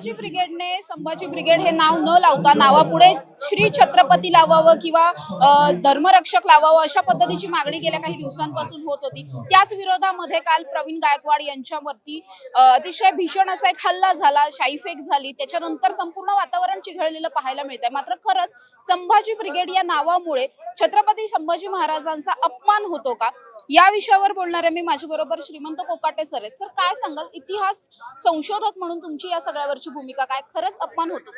Sambhaji ब्रिगेडने Sambhaji brigade हे नाव न लावता नावापुढे श्री छत्रपती लावावं किंवा धर्मरक्षक लावावं अशा पद्धतीची मागणी गेल्या काही दिवसांपासून होत होती. त्याच विरोधामध्ये काल प्रवीण गायकवाड यांच्यावरती अतिशय भीषण असा एक हल्ला झाला शाईफेक झाली. त्याच्यानंतर संपूर्ण वातावरण चिघळलेलं पाहायला मिळतंय. मात्र खरंच संभाजी ब्रिगेड या नावामुळे छत्रपती संभाजी महाराजांचा अपमान होतो का? या विषयावर बोलणारे मी माझ्याबरोबर श्रीमंत कोकाटे सर आहेत. सर काय सांगाल? इतिहास संशोधक म्हणून तुमची या सगळ्यावरची भूमिका काय? खरंच अपमान होतो.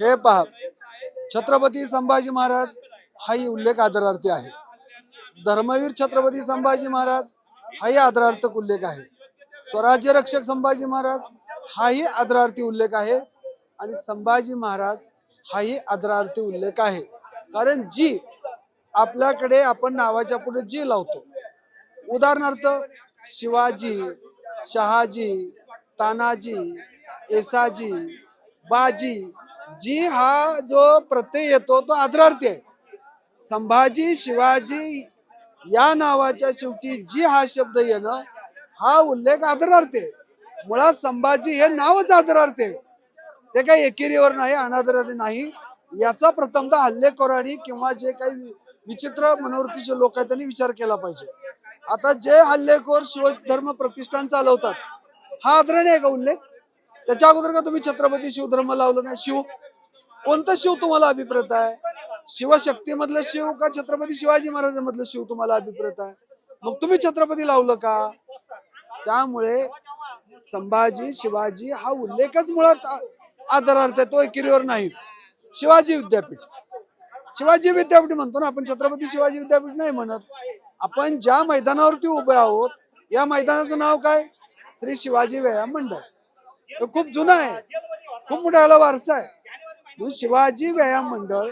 हे पहा छत्रपती संभाजी महाराज हाही उल्लेख आदरार्थी आहे. धर्मवीर छत्रपती संभाजी महाराज हाही आदरार्थक उल्लेख आहे. स्वराज्य रक्षक संभाजी महाराज हाही आदरार्थी उल्लेख आहे आणि संभाजी महाराज हाही आदरार्थी उल्लेख आहे. कारण जी आपल्याकडे आपण नावाच्या पुढे जी लावतो. उदाहरणार्थ शिवाजी शहाजी तानाजी एसाजी बाजी जी हा जो प्रत्यय येतो तो आदरार्थी आहे. संभाजी शिवाजी या नावाच्या शेवटी जी हा शब्द येणं हा उल्लेख आदरार्थ आहे. मुळात संभाजी हे नावच आदरार्थ आहे. ते काही एकेरीवर नाही अनादराने नाही. याचा प्रथमतः हल्लेखोरांनी किंवा जे काही विचित्र मनोवृत्तीचे लोक आहेत त्यांनी विचार केला पाहिजे. आता जे हल्लेखोर शिवधर्म प्रतिष्ठान चालवतात हा आदरणीय आहे का उल्लेख? त्याच्या अगोदर का तुम्ही छत्रपती शिवधर्म लावलं नाही? शिव कोणतं शिव तुम्हाला अभिप्रेत आहे? शिवशक्ती मधलं शिव का छत्रपती शिवाजी महाराजांमधलं शिव तुम्हाला अभिप्रेत आहे? मग तुम्ही छत्रपती लावलं का? त्यामुळे संभाजी शिवाजी हा उल्लेखच मुळात आदरार्थ आहे तो एकेरीवर नाही. शिवाजी विद्यापीठ. शिवाजी विद्यापीठ म्हणतो ना आपण छत्रपती शिवाजी विद्यापीठ नाही म्हणत. आपण ज्या मैदानावरती उभे आहोत या मैदानाचं नाव काय? श्री शिवाजी व्यायाम मंडळ. खूप जुनं आहे. खूप मोठा याला वारसा आहे. शिवाजी व्यायाम मंडळ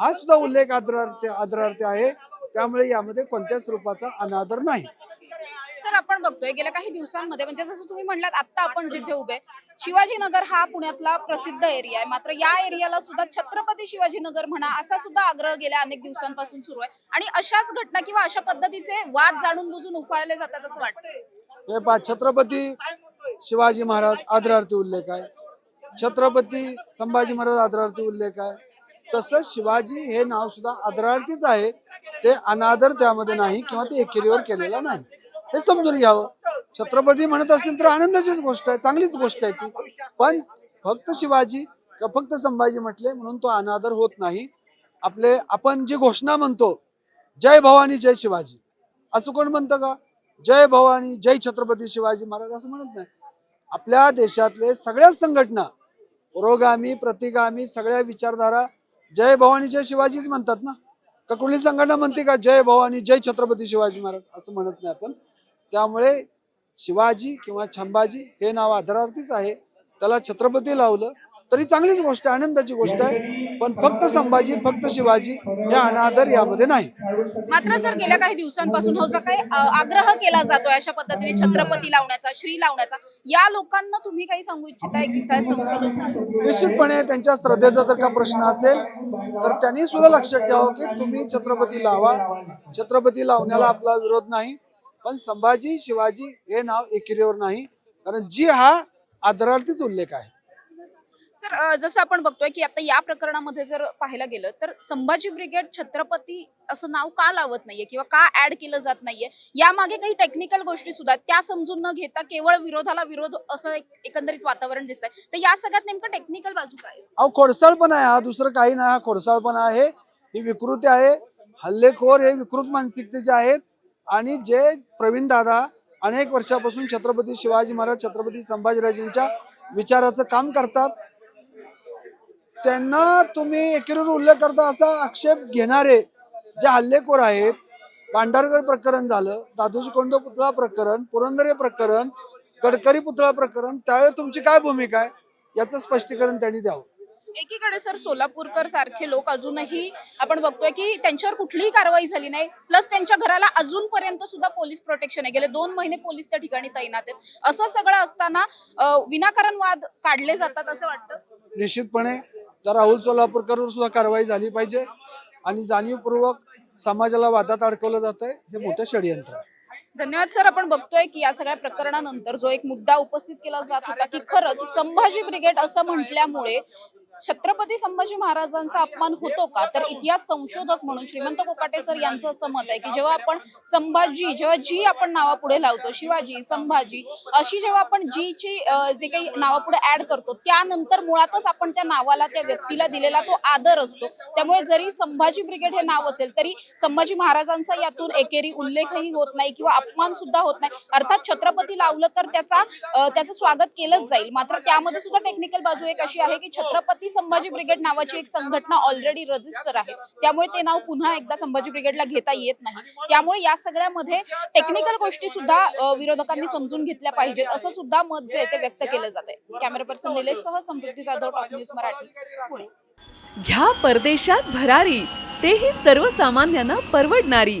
हा सुद्धा उल्लेख आदरार्थ आदरार्थ आहे. त्यामुळे यामध्ये कोणत्याच रूपाचा अनादर नाही. सर आपण बघतोय गेल्या काही दिवसांमध्ये म्हणजे जसं तुम्ही म्हणलात आता आपण जिथे उभे शिवाजीनगर हा पुण्यातला प्रसिद्ध एरिया आहे. मात्र या एरियाला सुद्धा छत्रपती शिवाजीनगर म्हणा असा सुद्धा आग्रह गेल्या अनेक दिवसांपासून सुरू आहे. आणि अशाच घटना किंवा अशा पद्धतीचे वाद जाणून बुजून उफाळले जातात असं वाटतं हे पा छत्रपती शिवाजी महाराज आदरार्थी उल्लेख आहे. छत्रपती संभाजी महाराज आदरार्थी उल्लेख आहे. तसंच शिवाजी हे नाव सुद्धा आदरार्थीच आहे. ते अनादर त्यामध्ये नाही किंवा ते एकेरीवर केलेला नाही. हे समजून घ्यावं. छत्रपती म्हणत असतील तर आनंदाचीच गोष्ट आहे चांगलीच गोष्ट आहे ती. पण फक्त शिवाजी किंवा फक्त संभाजी म्हटले म्हणून तो अनादर होत नाही. आपले आपण जी घोषणा म्हणतो जय भवानी जय शिवाजी. असं कोण म्हणतं का? जय भवानी जय छत्रपती शिवाजी महाराज असं म्हणत नाही. आपल्या देशातले सगळ्याच संघटना पुरोगामी प्रतिगामी सगळ्या विचारधारा जय भवानी जय शिवाजीच म्हणतात ना? का कुठली संघटना म्हणते का जय भवानी जय छत्रपती शिवाजी महाराज? असं म्हणत नाही आपण. त्यामुळे शिवाजी किंवा छंबाजी हे नाव आदरार्थीच आहे. त्याला छत्रपती लावलं तरी चांगलीच गोष्ट आहे आनंदाची गोष्ट आहे. पण फक्त संभाजी फक्त शिवाजी हे अनादर यामध्ये नाही. मात्र सर गेल्या काही दिवसांपासून हो जो काही आग्रह केला जातोय अशा पद्धतीने छत्रपती लावण्याचा श्री लावण्याचा या लोकांना तुम्ही काही सांगू इच्छिताय की काय निश्चितपणे त्यांच्या श्रद्धेचा जर का प्रश्न असेल तर त्यांनी सुद्धा लक्षात ठेवावं की तुम्ही छत्रपती लावा. छत्रपती लावण्याला आपला विरोध नाही. पण संभाजी शिवाजी हे नाव एकेरीवर नाही. कारण जी हा आदरार्थीच उल्लेख आहे. सर जसं आपण बघतोय की आता या प्रकरणामध्ये जर पाहायला गेलं तर संभाजी ब्रिगेड छत्रपती असं नाव का लावत नाहीये किंवा का ऍड केलं जात नाहीये? यामागे काही टेक्निकल गोष्टी सुद्धा. त्या समजून न घेता केवळ विरोधाला विरोध असं एक एकंदरीत वातावरण दिसतंय. तर या सगळ्यात नेमकं टेक्निकल बाजू काय आहे? अहो खोडसाळपणा आहे. हा दुसरं काही नाही. हा खोडसाळपणा आहे. ही विकृती आहे. हल्लेखोर हे विकृत मानसिकतेचे आहेत. आणि जे प्रवीण दादा अनेक वर्षापासून छत्रपती शिवाजी महाराज छत्रपती संभाजीराजेंच्या विचाराचं काम करतात त्यांना तुम्ही एकेरीवर उल्लेख करता असा आक्षेप घेणारे जे हल्लेखोर आहेत भांडारकर प्रकरण झालं दादोजी कोंडो पुतळा प्रकरण पुरंदरे प्रकरण गडकरी पुतळा प्रकरण त्यावेळी तुमची काय भूमिका आहे याचं स्पष्टीकरण त्यांनी द्यावं. एकीकडे सर सोलापूरकर सारखे लोक अजूनही आपण बघतोय की त्यांच्यावर कुठलीही कारवाई झाली नाही. प्लस त्यांच्या घराला अजूनपर्यंत सुद्धा पोलीस प्रोटेक्शन आहे. गेले दोन महिने पोलीस त्या ठिकाणी तैनात आहेत. असं सगळं असताना विनाकारण वाद काढले जातात असं वाटतं? निश्चितपणे. त्या राहुल सोलापूरकरवर सुद्धा कारवाई झाली पाहिजे आणि जाणीवपूर्वक समाजाला वादात अडकवलं जात आहे हे मोठं षडयंत्र आहे. धन्यवाद सर. आपण बघतोय की या सगळ्या प्रकरणानंतर जो एक मुद्दा उपस्थित केला जात होता की खरंच संभाजी ब्रिगेड असं म्हटल्यामुळे छत्रपती संभाजी महाराजांचा अपमान होतो का? तर इतिहास संशोधक म्हणून श्रीमंत कोकाटे सर यांचं असं मत आहे की जेव्हा आपण संभाजी जेव्हा जी आपण नावापुढे लावतो शिवाजी संभाजी अशी जेव्हा आपण जीची ची जे काही नावापुढे ऍड करतो त्यानंतर मुळातच आपण त्या नावाला त्या व्यक्तीला दिलेला तो आदर असतो. त्यामुळे जरी संभाजी ब्रिगेड हे नाव असेल तरी संभाजी महाराजांचा यातून एकेरी उल्लेखही होत नाही किंवा अपमान सुद्धा होत नाही. अर्थात छत्रपती लावलं तर त्याचा त्याचं स्वागत केलंच जाईल. मात्र त्यामध्ये सुद्धा टेक्निकल बाजू एक अशी आहे की छत्रपती संभाजी ब्रिगेड नावाची एक संघटना ऑलरेडी रजिस्टर आहे. त्यामुळे ते नाव पुन्हा एकदा संभाजी ब्रिगेडला घेता येत नाही. त्यामुळे या सगळ्यामध्ये टेक्निकल गोष्टी सुद्धा विरोधकांनी समजून घेतल्या पाहिजेत असं सुद्धा मत जे ते व्यक्त केलं जात आहे कॅमेरा पर्सन निलेश सह समृद्धी जाधव टॉप न्यूज मराठी पुणे. घ्या परदेशात भरारी. तेही सर्वसामान्यांना परवडणारी.